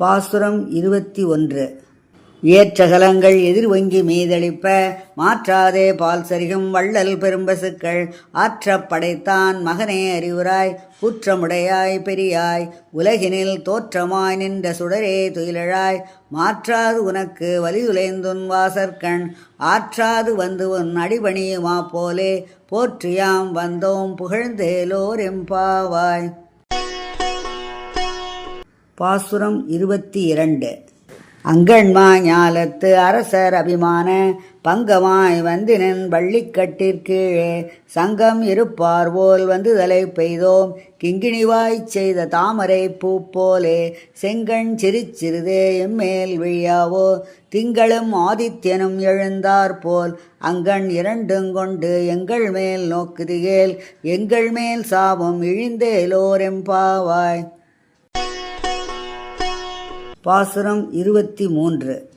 பாசுரம் இருபத்தி ஒன்று. ஏற்றகலங்கள் எதிர்வங்கி மீதளிப்ப மாற்றாதே பால் சரிகம் வள்ளல் பெரும்பசுக்கள். ஆற்றப்படைத்தான் மகனே அறிவுராய் குற்றமுடையாய் பெரியாய். உலகினில் தோற்றமாய் நின்ற சுடரே துயிலழாய். மாற்றாது உனக்கு வலிதுலைந்துன் வாசற்கண். ஆற்றாது வந்து உன் அடிபணியுமா போலே. போற்றியாம் வந்தோம் புகழ்ந்தேலோர் எம்பாவாய் பாசுரம் இருபத்தி இரண்டு அங்கண்மா ஞாலத்து அரசர் அபிமான பங்கமாய் வந்தினன் வள்ளிக்கட்டிற்கீழே சங்கம் இருப்பார் போல் வந்து தலை பெய்தோம் கிங்கிணிவாய்ச் செய்த தாமரை பூ போலே செங்கண் சிரிச்சிறுதே எம்மேல் விழியாவோ திங்களும் ஆதித்யனும் எழுந்தார் போல் அங்கண் இரண்டும் கொண்டு எங்கள் மேல் நோக்குதிகேல் எங்கள் மேல் சாபம் இழிந்தேலோரெம்பாவாய் பாசுரம் இருபத்தி மூன்று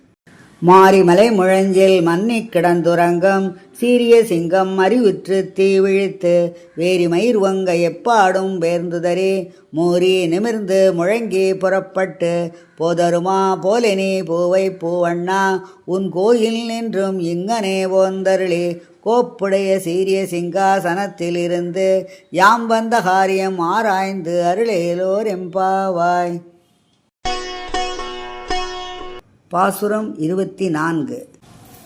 மாரிமலை முழஞ்சில் மன்னி கிடந்துறங்கும் சீரிய சிங்கம் அறிவுற்று தீ விழித்து வேரிமயிர் மயிர்வங்க எப்பாடும் பேர்ந்துதறி மோரி நிமிர்ந்து முழங்கி புறப்பட்டு போதருமா போலெனி பூவை பூவண்ணா உன் கோயில் நின்றும் இங்கனே போந்தருளி கோப்புடைய சீரிய சிங்காசனத்திலிருந்து யாம் வந்த காரியம் ஆராய்ந்து அருளேலோர் எம்பாவாய். பாசுரம் இருபத்தி நான்கு.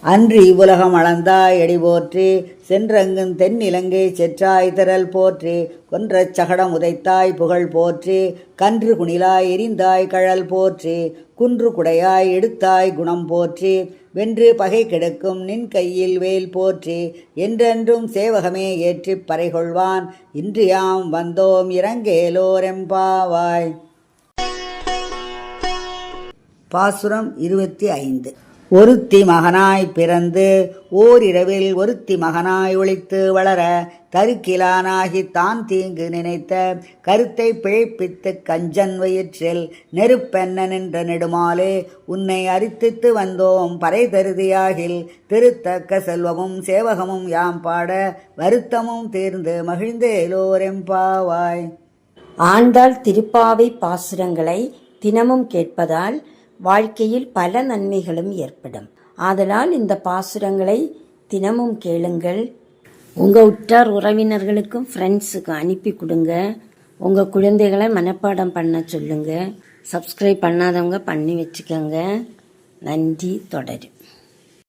அன்று இவ்வுலகம் அளந்தாய் எடி போற்றி சென்றங்குன் தென்னிலங்கை செற்றாய் திரல் போற்றி கொன்றச் சகடம் உதைத்தாய் புகழ் போற்றி கன்று குணிலாய் எரிந்தாய் கழல் போற்றி குன்று குடையாய் எடுத்தாய் குணம் போற்றி வென்று பகை கெடுக்கும் நின் கையில் வேல் போற்றி என்றென்றும் சேவகமே ஏற்றிப் பறைகொள்வான் இன்று யாம் வந்தோம் இறங்கேலோரெம்பாவாய் பாசுரம் இருபத்தி ஐந்து. ஒருத்தி மகனாய் பிறந்து ஓரிரவில் ஒருத்தி மகனாய் ஒழித்து வளர தருக்கிலானாகி தான் தீங்கு நினைத்த கருத்தை பிழைப்பித்து கஞ்சன் வயிற்றில் நெருப்பென்ன நின்ற நெடுமாலே உன்னை அரித்தித்து வந்தோம் பறை தருதியாகில் திருத்தக்க செல்வமும் சேவகமும் யாம் பாட வருத்தமும் தீர்ந்து மகிழ்ந்தேலோரெம்பாவாய் ஆண்டாள் திருப்பாவை பாசுரங்களை தினமும் கேட்பதால் வாழ்க்கையில் பல நன்மைகளும் ஏற்படும். ஆதலால் இந்த பாசுரங்களை தினமும் கேளுங்கள். உங்கள் உற்றார் உறவினர்களுக்கும் ஃப்ரெண்ட்ஸுக்கும் அனுப்பி கொடுங்க. உங்கள் குழந்தைகளை மனப்பாடம் பண்ண சொல்லுங்கள் சப்ஸ்கிரைப் பண்ணாதவங்க பண்ணி வச்சுக்கோங்க. நன்றி தொடரும்.